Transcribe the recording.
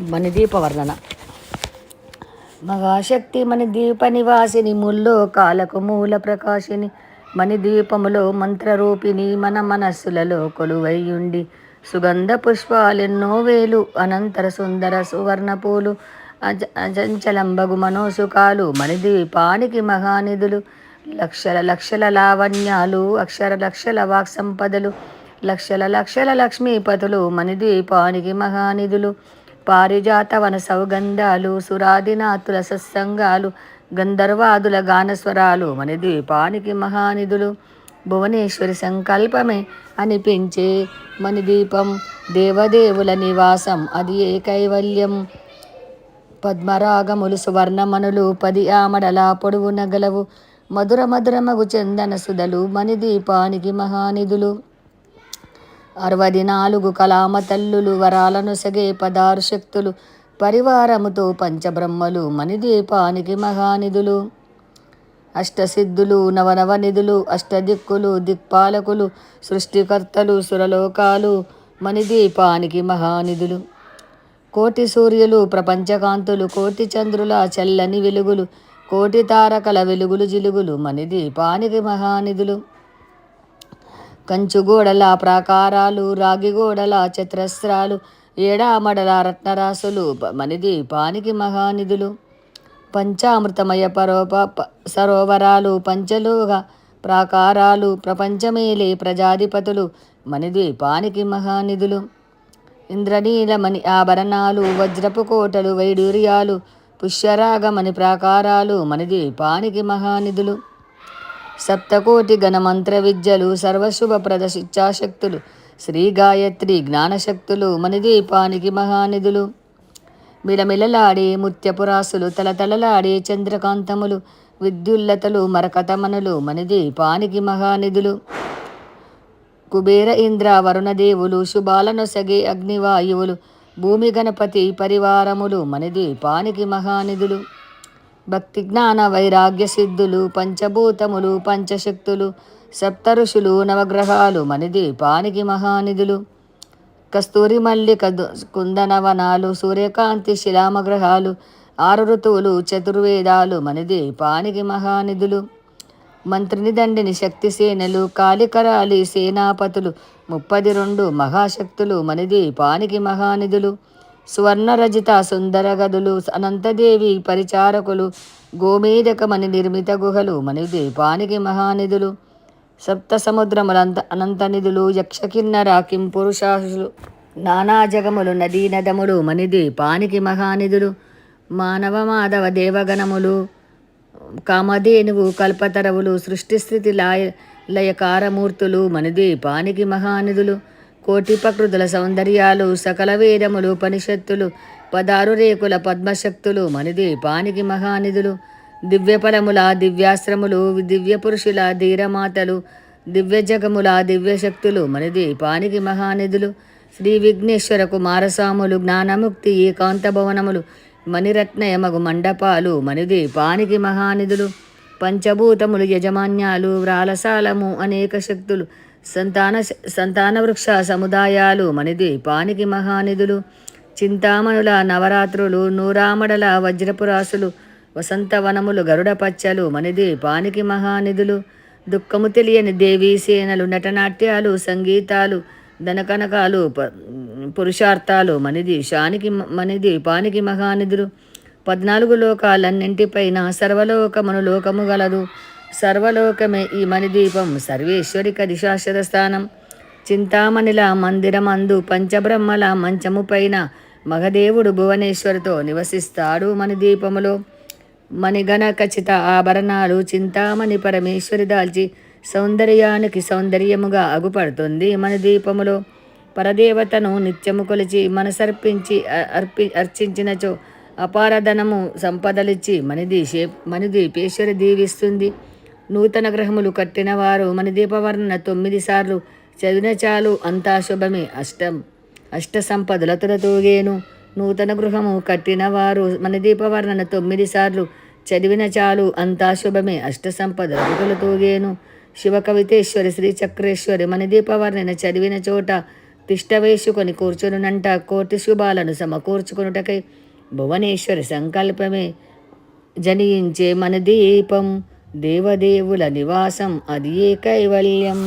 మణిదీప వర్ణన మహాశక్తి మణిదీప నివాసిని ముల్లో కాలకు మూల ప్రకాశిని. మణిదీపములో మంత్రరూపిణి మన మనస్సులలో కొలువైయుండి. సుగంధ పుష్పాలెన్నో వేలు అనంతర సుందర సువర్ణ పూలు అజ అజంచలంబగు మనోసుకాలు మణిదీపానికి మహానిధులు. లక్షల లక్షల లావణ్యాలు అక్షర లక్షల వాక్ సంపదలు లక్షల లక్షల లక్ష్మీపతులు మణిదీపానికి మహానిధులు. పారిజాత వన సౌగంధాలు సురాదినాథుల సత్సంగాలు గంధర్వాదుల గానస్వరాలు మన మణిదీపానికి మహానిధులు భువనేశ్వరి సంకల్పమే అనిపించే మణిదీపం దేవదేవుల నివాసం అది ఏ కైవల్యం పద్మరాగములు సువర్ణమనులు పది ఆమడల పొడువు నగలవు మధుర మధురమగు చందన సుధలు మణిదీపానికి మహానిధులు. అరవది నాలుగు కలామ తల్లులు వరాలను సగే పదారు శక్తులు పరివారముతో పంచబ్రహ్మలు మణిదీపానికి మహానిధులు. అష్టసిద్ధులు నవనవ నిధులు అష్టదిక్కులు దిక్పాలకులు సృష్టికర్తలు సురలోకాలు మణిదీపానికి మహానిధులు. కోటి సూర్యులు ప్రపంచకాంతులు కోటి చంద్రుల చల్లని వెలుగులు కోటి తారకల వెలుగులు జిలుగులు మణిదీపానికి మహానిధులు. కంచుగోడల ప్రాకారాలు రాగిగోడల చతురస్రాలు ఏడామడల రత్నరాసులు మనిది పానికి మహానిధులు. పంచామృతమయ పరోప సరోవరాలు పంచలోహ ప్రాకారాలు ప్రపంచమేలే ప్రజాధిపతులు మణిద్వీపానికి మహానిధులు. ఇంద్రనీలమణి ఆభరణాలు వజ్రపు కోటలు వైడూర్యాలు పుష్యరాగమణి ప్రాకారాలు మణిద్వీపానికి మహానిధులు. సప్తకోటి గణమంత్ర విద్యలు సర్వశుభప్రద శిక్షాశక్తులు శ్రీ గాయత్రి జ్ఞానశక్తులు మణిదీపానికి మహానిధులు. మిలమిలలాడే ముత్యపురాసులు తలతలలాడే చంద్రకాంతములు విద్యుల్లతలు మరకతమనులు మణిదీపానికి మహానిధులు. కుబేర ఇంద్ర వరుణదేవులు శుభాలను సగే అగ్నివాయువులు భూమి గణపతి పరివారములు మణిదీపానికి మహానిధులు. భక్తి జ్ఞాన వైరాగ్య సిద్ధులు పంచభూతములు పంచశక్తులు సప్తఋషులు నవగ్రహాలు మణిదీపానికి మహానిధులు. కస్తూరి మల్లిక దు- కుందనవనాలు సూర్యకాంతి శిలామగ్రహాలు ఆరు ఋతువులు చతుర్వేదాలు మణిదీపానికి మహానిధులు. మంత్రిని దండిని శక్తి సేనలు కాళికరాలి సేనాపతులు ముప్పది రెండు మహాశక్తులు మణిదీపానికి మహానిధులు. సువర్ణరజిత సుందర గదులు అనంతదేవి పరిచారకులు గోమేదకమని నిర్మిత గుహలు మణిదీపానికి మహానిధులు సప్త సముద్రములంత అనంత నిధులు యక్షకిన్నర కింపురుషాసులు నానా జగములు నదీ నదములు మణిదీపానికి మహానిధులు మానవ మాధవ దేవగణములు కామధేనువు కల్పతరవులు సృష్టి స్థితి లాయ లయకారమూర్తులు మణిదీపానికి మహానిధులు కోటి ప్రకృతుల సౌందర్యాలు సకల వేదములు ఉపనిషత్తులు పదారు రేకుల పద్మశక్తులు మణిదీపానికి మహానిధులు దివ్యపరముల దివ్యాశ్రములు దివ్య పురుషుల ధీరమాతలు దివ్య జగముల దివ్యశక్తులు మణిదీపానికి మహానిధులు శ్రీ విఘ్నేశ్వర కుమారస్వాములు జ్ఞానముక్తి ఏకాంత భవనములు మణిరత్నయమగు మండపాలు మణిదీపానికి మహానిధులు పంచభూతములు యజమాన్యాలు వ్రాలసాలము అనేక శక్తులు సంతాన సంతాన వృక్ష సముదాయాలు మణిద్వీపానికి మహానిధులు. చింతామణుల నవరాత్రులు నూరామడల వజ్రపురాసులు వసంతవనములు గరుడ పచ్చలు మణిద్వీపానికి మహానిధులు. దుఃఖము తెలియని దేవీ సేనలు నటనాట్యాలు సంగీతాలు ధనకనకాలు ప- పురుషార్థాలు మనిది మణిద్వీపానికి మహానిధులు. పద్నాలుగు లోకాలన్నింటిపైన సర్వలోకమును లోకము గలదు. సర్వలోకమే ఈ మణిదీపం సర్వేశ్వరిక దిశాశ్వత స్థానం. చింతామణిల మందిరమందు పంచబ్రహ్మల మంచము పైన మగదేవుడు భువనేశ్వరితో నివసిస్తాడు మణిదీపములో. మణిగణ ఖచ్చిత ఆభరణాలు చింతామణి పరమేశ్వరి దాల్చి సౌందర్యానికి సౌందర్యముగా అగుపడుతుంది మన దీపములో పరదేవతను నిత్యము కొలిచి మనసర్పించి అర్పి అర్చించినచో అపారధనము సంపదలిచ్చి మణిదీశే మణిదీపేశ్వరి దీవిస్తుంది. నూతన గ్రహములు కట్టినవారు మన మణిదీపవర్ణ తొమ్మిది సార్లు చదివిన చాలు అంతా శుభమే. అష్టం. అష్ట సంపదలతుల తూగేను. నూతన గృహము కట్టినవారు మన మణిదీపవర్ణన తొమ్మిది సార్లు చదివిన చాలు అంతా శుభమే. అష్ట సంపదలతుల తూగేను. శివ కవితేశ్వరి శ్రీ చక్రేశ్వరి మణిదీపవర్ణన చదివిన చోట తిష్ట వేసుకొని కూర్చునునంట కోటి శుభాలను సమకూర్చుకునుటకై భువనేశ్వరి సంకల్పమే. జనించే మన దీపం. దేవదేవుల నివాసం అది ఏ కైవల్యం